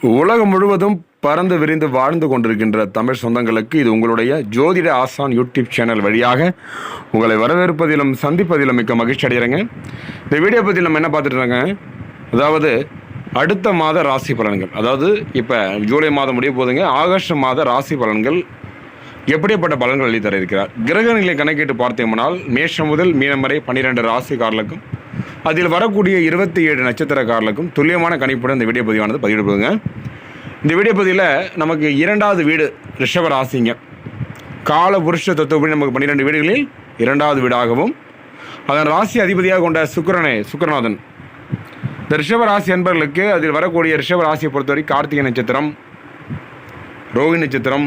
உலகம் முழுவதும் பறந்து விரிந்து வாழ்ந்து கொண்டிருக்கின்ற தமிழ் சொந்தங்களுக்கு இது உங்களுடைய ஜோதிட ஆசான் யூடியூப் சேனல் வழியாக உங்களை வரவேற்பதிலும் சந்திப்பதிலும் மிக்க மகிழ்ச்சி அடைகிறேங்க. இந்த வீடியோ பற்றி நம்ம என்ன பார்த்துட்டுருக்கேன் அதாவது அடுத்த மாத ராசி பலன்கள். அதாவது இப்போ ஜூலை மாதம் முடிய போதுங்க. ஆகஸ்ட் மாத ராசி பலன்கள் எப்படிப்பட்ட பலன்கள் எழுதி தர இருக்கிறார்? கிரகங்களை கணக்கிட்டு பார்த்தோம்னால் மேஷம் முதல் மீனம் வரை பன்னிரெண்டு ராசிக்காரர்களுக்கும் அதில் வரக்கூடிய இருபத்தி ஏழு நட்சத்திரக்காரர்களுக்கும் துல்லியமான கணிப்புடன் இந்த வீடியோ பதிவானது பதிவிடுவோங்க இந்த வீடியோ பதிவில் நமக்கு இரண்டாவது வீடு ரிஷபராசிங்க. கால புருஷ தத்துவப்படி நமக்கு பன்னிரெண்டு வீடுகளில் இரண்டாவது வீடாகவும் அதன் ராசி அதிபதியாக கொண்ட சுக்கரனை சுக்கரநாதன். இந்த ரிஷபராசி என்பர்களுக்கு அதில் வரக்கூடிய ரிஷபராசியை பொறுத்தவரை கார்த்திகை நட்சத்திரம் ரோஹி நட்சத்திரம்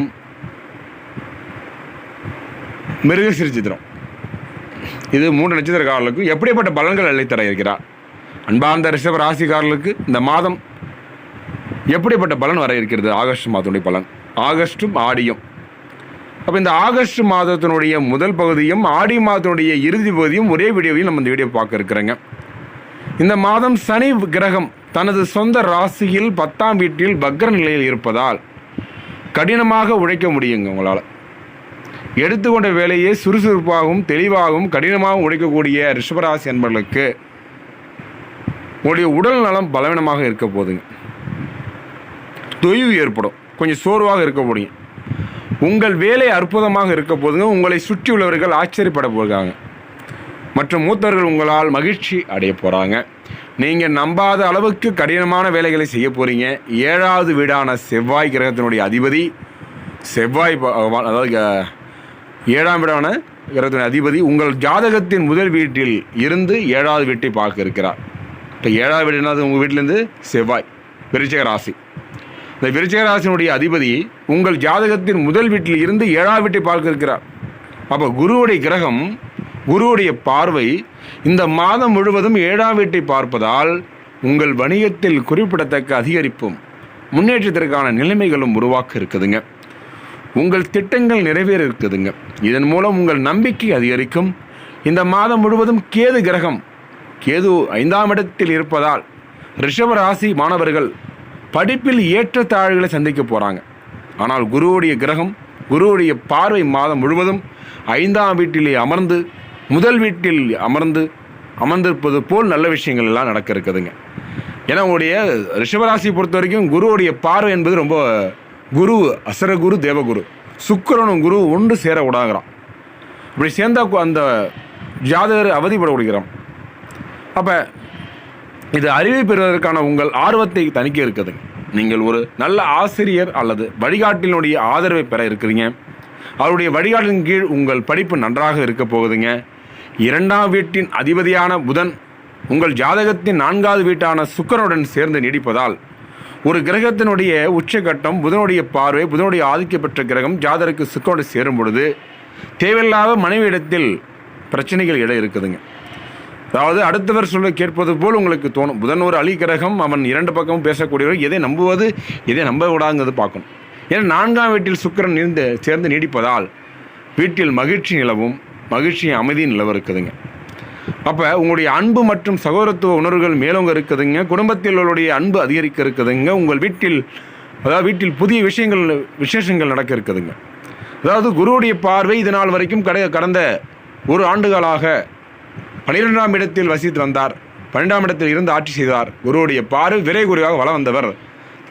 மிருகசிறு சித்திரம் இது மூன்று நட்சத்திரக்காரர்களுக்கும் எப்படிப்பட்ட பலன்கள் அளித்தர இருக்கிறார்? அன்பார்ந்த ரிஷப ராசிக்காரர்களுக்கு இந்த மாதம் எப்படிப்பட்ட பலன் வர இருக்கிறது? ஆகஸ்ட் மாதத்துடைய பலன். ஆகஸ்டும் ஆடியும். அப்போ இந்த ஆகஸ்ட் மாதத்தினுடைய முதல் பகுதியும் ஆடி மாதத்தினுடைய இறுதி பகுதியும் ஒரே வீடியோவையும் நம்ம இந்த வீடியோ பார்க்க இருக்கிறோங்க. இந்த மாதம் சனி கிரகம் தனது சொந்த ராசியில் பத்தாம் வீட்டில் பக்ர நிலையில் இருப்பதால் கடினமாக உழைக்க முடியுங்க உங்களால். எடுத்துக்கொண்ட வேலையை சுறுசுறுப்பாகவும் தெளிவாகவும் கடினமாகவும் உழைக்கக்கூடிய ரிஷபராசி அன்பர்களுக்கு உங்களுடைய உடல் நலம் பலவீனமாக இருக்க போதுங்க. தொய்வு ஏற்படும். கொஞ்சம் சோர்வாக இருக்க முடியும். உங்கள் வேலை அற்புதமாக இருக்க போதுங்க. உங்களை சுற்றி உள்ளவர்கள் ஆச்சரியப்பட போகிறாங்க. மற்றும் மூத்தவர்கள் உங்களால் மகிழ்ச்சி அடைய போகிறாங்க நீங்கள் நம்பாத அளவுக்கு கடினமான வேலைகளை செய்ய போகிறீங்க ஏழாவது வீடான செவ்வாய் கிரகத்தினுடைய அதிபதி. செவ்வாய் அதாவது ஏழாம் வீடான கிரகத்தின் அதிபதி உங்கள் ஜாதகத்தின் முதல் வீட்டில் இருந்து ஏழாவது வீட்டை பார்க்க இருக்கிறார். இப்போ ஏழாவது வீடு என்னது? உங்கள் வீட்டிலேருந்து செவ்வாய் விருச்சக ராசி. இந்த விருச்சக ராசினுடைய அதிபதி உங்கள் ஜாதகத்தின் முதல் வீட்டில் இருந்து ஏழாவது வீட்டை பார்க்க இருக்கிறார். அப்போ குருவுடைய கிரகம் குருவுடைய பார்வை இந்த மாதம் முழுவதும் ஏழாம் வீட்டை பார்ப்பதால் உங்கள் வணிகத்தில் குறிப்பிடத்தக்க அதிகரிப்பும் முன்னேற்றத்திற்கான நிலைமைகளும் உருவாக்க இருக்குதுங்க. உங்கள் திட்டங்கள் நிறைவேற இருக்குதுங்க இதன் மூலம் உங்கள் நம்பிக்கை அதிகரிக்கும். இந்த மாதம் முழுவதும் கேது கிரகம் கேது ஐந்தாம் இடத்தில் இருப்பதால் ரிஷப ராசி மாணவர்கள் படிப்பில் ஏற்றத்தாழ்வுகளை சந்திக்க போகிறாங்க ஆனால் குருவுடைய கிரகம் குருவுடைய பார்வை மாதம் முழுவதும் ஐந்தாம் வீட்டிலே அமர்ந்து முதல் வீட்டில் அமர்ந்து அமர்ந்திருப்பது போல் நல்ல விஷயங்கள் எல்லாம் நடக்க இருக்குதுங்க. ஏன்னா உங்களுடைய ரிஷபராசியை பொறுத்த வரைக்கும் குருவுடைய பார்வை என்பது ரொம்ப குரு அசரகுரு தேவகுரு. சுக்கிரனும் குரு ஒன்று சேர விடாகிறான் அப்படி சேர்ந்தா அந்த ஜாதகர் அவதிப்பட கொடுக்கிறான் அப்போ இது அறிவை பெறுவதற்கான உங்கள் ஆர்வத்தை தணிக்க இருக்குது. நீங்கள் ஒரு நல்ல ஆசிரியர் அல்லது வழிகாட்டினுடைய ஆதரவை பெற இருக்கிறீங்க. அவருடைய வழிகாட்டின் கீழ் உங்கள் படிப்பு நன்றாக இருக்க போகுதுங்க. இரண்டாம் வீட்டின் அதிபதியான புதன் உங்கள் ஜாதகத்தின் நான்காவது வீட்டான சுக்கிரனுடன் சேர்ந்து நீடிப்பதால் ஒரு கிரகத்தினுடைய உச்சகட்டம் புதனுடைய பார்வை புதனுடைய ஆதிக்க பெற்ற கிரகம் ஜாதருக்கு சுக்கரோடு சேரும் பொழுது தேவையில்லாத மனைவியிடத்தில் பிரச்சனைகள் இட இருக்குதுங்க. அதாவது அடுத்தவர் சொல்ல கேட்பது போல் உங்களுக்கு தோணும். புதன் ஒரு அலி கிரகம் அவன் இரண்டு பக்கமும் பேசக்கூடியவர். எதை நம்புவது எதை நம்ப விடாங்கிறது பார்க்கணும். ஏன்னா நான்காம் வீட்டில் சுக்கிரன் இருந்து சேர்ந்து நீடிப்பதால் வீட்டில் மகிழ்ச்சி நிலவும் மகிழ்ச்சி அமைதி நிலவ இருக்குதுங்க. அப்போ உங்களுடைய அன்பு மற்றும் சகோதரத்துவ உணர்வுகள் மேலோங்க இருக்குதுங்க. குடும்பத்தில் உள்ளவருடைய அன்பு அதிகரிக்க இருக்குதுங்க. உங்கள் வீட்டில் அதாவது வீட்டில் புதிய விஷயங்கள் விசேஷங்கள் நடக்க இருக்குதுங்க. அதாவது குருவுடைய பார்வை இது நாள் வரைக்கும் கடை கடந்த ஒரு ஆண்டுகளாக பனிரெண்டாம் இடத்தில் வசித்து வந்தார். பன்னெண்டாம் இடத்தில் இருந்து ஆட்சி செய்தார். குருவுடைய பார்வை விரை குருவாக வளம் வந்தவர்.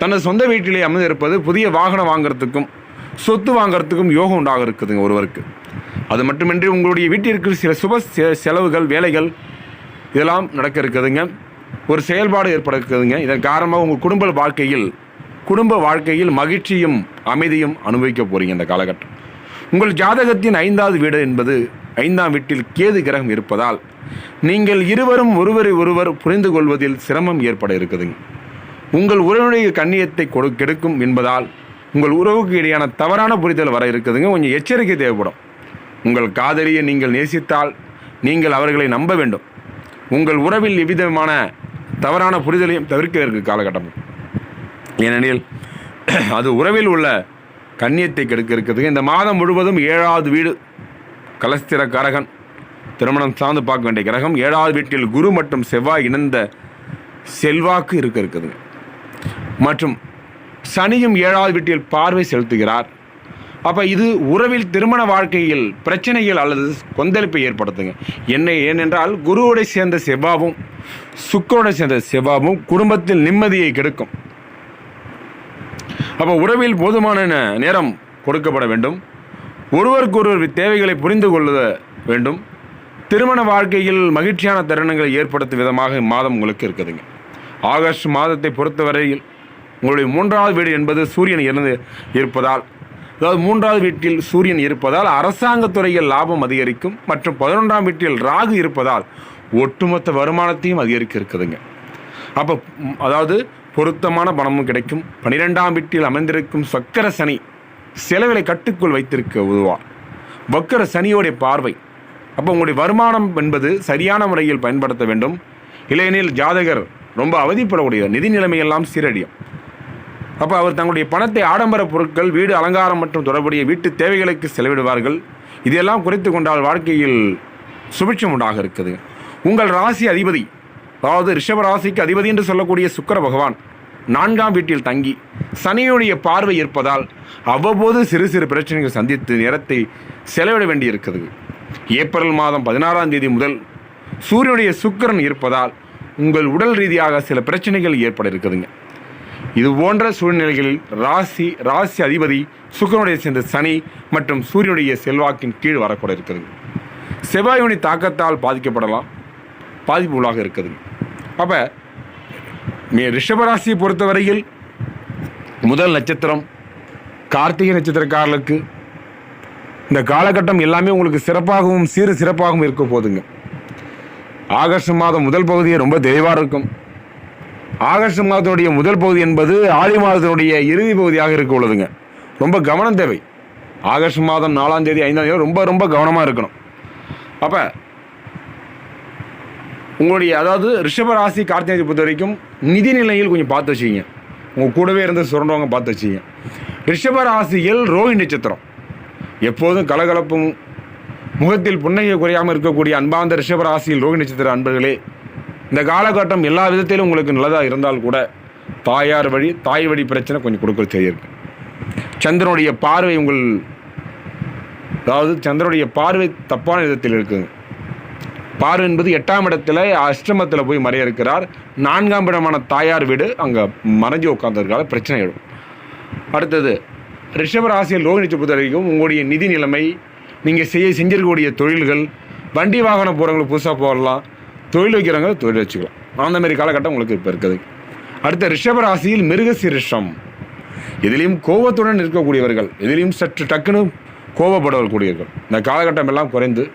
தனது சொந்த வீட்டிலே அமர்ந்திருப்பது புதிய வாகனம் வாங்குறதுக்கும் சொத்து வாங்குறதுக்கும் யோகம் உண்டாக இருக்குதுங்க ஒருவருக்கு. அது மட்டுமின்றி உங்களுடைய வீட்டிற்கு சில சுப செ- செலவுகள் வேலைகள் இதெல்லாம் நடக்க இருக்குதுங்க ஒரு செயல்பாடு ஏற்பட இருக்குதுங்க இதன் காரணமாக உங்கள் குடும்ப வாழ்க்கையில் குடும்ப வாழ்க்கையில் மகிழ்ச்சியும் அமைதியும் அனுபவிக்க போறீங்க இந்த காலகட்டம். உங்கள் ஜாதகத்தின் ஐந்தாவது வீடு என்பது ஐந்தாம் வீட்டில் கேது கிரகம் இருப்பதால் நீங்கள் இருவரும் ஒருவரை ஒருவர் புரிந்து கொள்வதில் சிரமம் ஏற்பட இருக்குதுங்க உங்கள் உறவுடைய கண்ணியத்தை கொடு கெடுக்கும் என்பதால் உங்கள் உறவுக்கு இடையான தவறான புரிதல் வர இருக்குதுங்க. கொஞ்சம் எச்சரிக்கை தேவைப்படும். உங்கள் காதலியை நீங்கள் நேசித்தால் நீங்கள் அவர்களை நம்ப வேண்டும். உங்கள் உறவில் எவ்விதமான தவறான புரிதலையும் தவிர்க்க இருக்கு காலகட்டம். ஏனெனில் அது உறவில் உள்ள கண்ணியத்தை கெடுக்க இருக்குதுங்க இந்த மாதம் முழுவதும் ஏழாவது வீடு கலஸ்திர கரகன் திருமணம் சார்ந்து பார்க்க வேண்டிய கிரகம் ஏழாவது வீட்டில் குரு மற்றும் செவ்வாய் இணைந்த செல்வாக்கு இருக்க இருக்குதுங்க மற்றும் சனியும் ஏழாவது வீட்டில் பார்வை செலுத்துகிறார். அப்போ இது உறவில் திருமண வாழ்க்கையில் பிரச்சனைகள் அல்லது கொந்தளிப்பை ஏற்படுத்துங்க. என்ன ஏனென்றால் குருவோட சேர்ந்த செவ்வாவும் சுக்கரோட சேர்ந்த செவ்வாவும் குடும்பத்தில் நிம்மதியை கெடுக்கும். அப்போ உறவில் போதுமான நேரம் கொடுக்கப்பட வேண்டும். ஒருவருக்கொருவர் தேவைகளை புரிந்து கொள்ள வேண்டும். திருமண வாழ்க்கையில் மகிழ்ச்சியான தருணங்களை ஏற்படுத்தும் விதமாக இம்மாதம் உங்களுக்கு இருக்குதுங்க. ஆகஸ்ட் மாதத்தை பொறுத்தவரையில் உங்களுடைய மூன்றாவது வீடு என்பது சூரியன் இருந்து இருப்பதால் அதாவது மூன்றாவது வீட்டில் சூரியன் இருப்பதால் அரசாங்கத் துறையில் லாபம் அதிகரிக்கும் மற்றும் பதினொன்றாம் வீட்டில் ராகு இருப்பதால் ஒட்டுமொத்த வருமானத்தையும் அதிகரிக்க இருக்குதுங்க அப்போ அதாவது பொருத்தமான பணமும் கிடைக்கும். பனிரெண்டாம் வீட்டில் அமைந்திருக்கும் சக்கர சனி செலவிலை கட்டுக்குள் வைத்திருக்க உதவார் வக்கர சனியோடைய பார்வை. அப்போ உங்களுடைய வருமானம் என்பது சரியான முறையில் பயன்படுத்த வேண்டும். இல்லையெனில் ஜாதகர் ரொம்ப அவதிப்படக்கூடிய நிதி நிலைமையெல்லாம் சீரடியும் அப்போ அவர் தங்களுடைய பணத்தை ஆடம்பர பொருட்கள் வீடு அலங்காரம் மற்றும் தொடர்புடைய வீட்டு தேவைகளுக்கு செலவிடுவார்கள். இதையெல்லாம் குறைத்து கொண்டால் வாழ்க்கையில் சுபிட்சம் உண்டாக இருக்குது. உங்கள் ராசி அதிபதி அதாவது ரிஷப ராசிக்கு அதிபதி என்று சொல்லக்கூடிய சுக்கிர பகவான் நான்காம் வீட்டில் தங்கி சனியுடைய பார்வை இருப்பதால் அவ்வப்போது சிறு சிறு பிரச்சனைகள் சந்தித்து நேரத்தை செலவிட வேண்டியிருக்கிறது. ஏப்ரல் மாதம் பதினாறாம் தேதி முதல் சூரியனுடைய சுக்கிரன் இருப்பதால் உங்கள் உடல் ரீதியாக சில பிரச்சனைகள் ஏற்பட இருக்குதுங்க. இது போன்ற சூழ்நிலைகளில் ராசி ராசி அதிபதி சுக்கரனுடைய சேர்ந்த சனி மற்றும் சூரியனுடைய செல்வாக்கின் கீழ் வரக்கூட இருக்குது செவ்வாயுடைய தாக்கத்தால் பாதிக்கப்படலாம். பாதிப்பு உள்ளாக இருக்குது. அப்போ ரிஷபராசியை பொறுத்தவரையில் முதல் நட்சத்திரம் கார்த்திகை நட்சத்திரக்காரர்களுக்கு. இந்த காலகட்டம் எல்லாமே உங்களுக்கு சிறப்பாகவும் சீறு சிறப்பாகவும் இருக்க போதுங்க. ஆகஸ்ட் மாதம் முதல் பகுதியே ரொம்ப தெளிவாக இருக்கும். ஆகஸ்ட் மாதத்தினுடைய முதல் பகுதி என்பது ஆடி மாதத்தினுடைய இறுதி பகுதியாக இருக்க உள்ளதுங்க. ரொம்ப கவனம் தேவை. ஆகஸ்ட் மாதம் நாலாம் தேதி ஐந்தாம் தேதி ரொம்ப ரொம்ப கவனமாக இருக்கணும். அப்போ உங்களுடைய அதாவது ரிஷபராசி கார்த்திகை பொறுத்த வரைக்கும் நிதி நிலையில் கொஞ்சம் பார்த்து வச்சுக்கிங்க. உங்கள் கூடவே இருந்து சுரண்டவங்க பார்த்து வச்சுக்கிங்க. ரிஷபராசியில் ரோஹி நட்சத்திரம். எப்போதும் கலகலப்பும் முகத்தில் புன்னகை குறையாமல் இருக்கக்கூடிய அன்பார்ந்த ரிஷபராசியில் ரோஹி நட்சத்திர அன்பர்களே இந்த காலகட்டம் எல்லா விதத்திலும் உங்களுக்கு நல்லதாக இருந்தால் கூட தாயார் வழி தாய் வழி பிரச்சனை கொஞ்சம் கொடுக்குறது செய்யிருக்கு சந்திரனுடைய பார்வை உங்கள் அதாவது சந்திரனுடைய பார்வை தப்பான விதத்தில் இருக்குது. பார்வை என்பது எட்டாம் இடத்துல அஷ்டமத்தில் போய் மறைய இருக்கிறார். நான்காம் இடமான தாயார் வீடு அங்கே மறைஞ்சு உட்காந்துருக்கால பிரச்சனை எழும் அடுத்தது ரிஷப ராசியில் ரோஹிணி பொறுத்த வரைக்கும் உங்களுடைய நிதி நிலைமை நீங்கள் செய்ய செஞ்சிருக்கக்கூடிய தொழில்கள் வண்டி வாகனம் போகிறவங்களுக்கு புதுசாக போடலாம் தொழில் வைக்கிறவங்க தொழில் வச்சுக்கலாம். அந்தமாரி காலகட்டம் உங்களுக்கு இப்போ இருக்குது. அடுத்த ரிஷபராசியில் மிருகசிரிஷம். எதிலையும் கோபத்துடன் இருக்கக்கூடியவர்கள் எதிலையும் சற்று டக்குன்னு கோபப்படக்கூடியவர்கள் இந்த காலகட்டம் எல்லாம் குறைந்து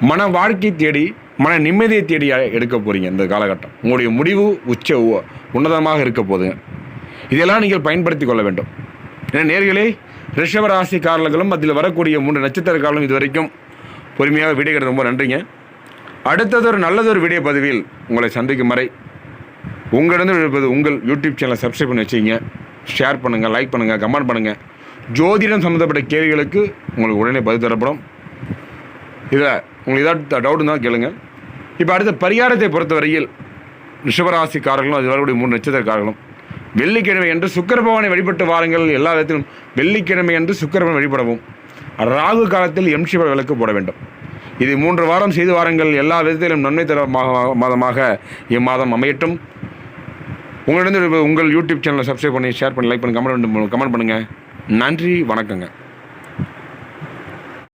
மன வாழ்க்கை தேடி மன நிம்மதியை தேடி எடுக்க போகிறீங்க இந்த காலகட்டம். உங்களுடைய முடிவு உச்ச உ- உன்னதமாக இருக்க போதுங்க இதெல்லாம் நீங்கள் பயன்படுத்தி கொள்ள வேண்டும். ஏன்னா நேர்களே ரிஷப காரணங்களும் அதில் வரக்கூடிய மூன்று நட்சத்திரக்காரர்களும் இது வரைக்கும் பொறுமையாக விடைகிறது ரொம்ப நன்றிங்க. அடுத்ததொரு நல்லதொரு வீடியோ பதிவில் உங்களை சந்திக்கும் வரை உங்களிடம் இருப்பது உங்கள் யூடியூப் சேனலை சப்ஸ்கிரைப் பண்ணி வச்சுக்கிங்க. ஷேர் பண்ணுங்கள் லைக் பண்ணுங்கள் கமெண்ட் பண்ணுங்கள் ஜோதிடம் சம்மந்தப்பட்ட கேள்விகளுக்கு உங்களுக்கு உடனே பதில் தரப்படும். இதில் உங்களுக்கு ஏதாவது டவுட் தான் கேளுங்க. இப்போ அடுத்த பரிகாரத்தை பொறுத்தவரையில் ரிஷபராசிக்காரர்களும் அது வரக்கூடிய மூணு நட்சத்திரக்காரர்களும் வெள்ளிக்கிழமை என்று சுக்கர பகவானை வழிபட்டு வாருங்கள். எல்லா விதத்திலும் வெள்ளிக்கிழமை என்று சுக்கரபவன் வழிபடவும். ராகு காலத்தில் எம்சிப விளக்கு போட வேண்டும். இது மூன்று வாரம் செய்து வாருங்கள். எல்லா விதத்திலும் நன்மை தர மா- மாதமாக இம்மாதம் அமையட்டும். உங்களிடம் உங்கள் யூடியூப் சேனலை சப்ஸ்கிரைப் பண்ணி ஷேர் பண்ணி லைக் பண்ணி கமெண்ட் கமெண்ட் பண்ணுங்கள் நன்றி வணக்கங்க.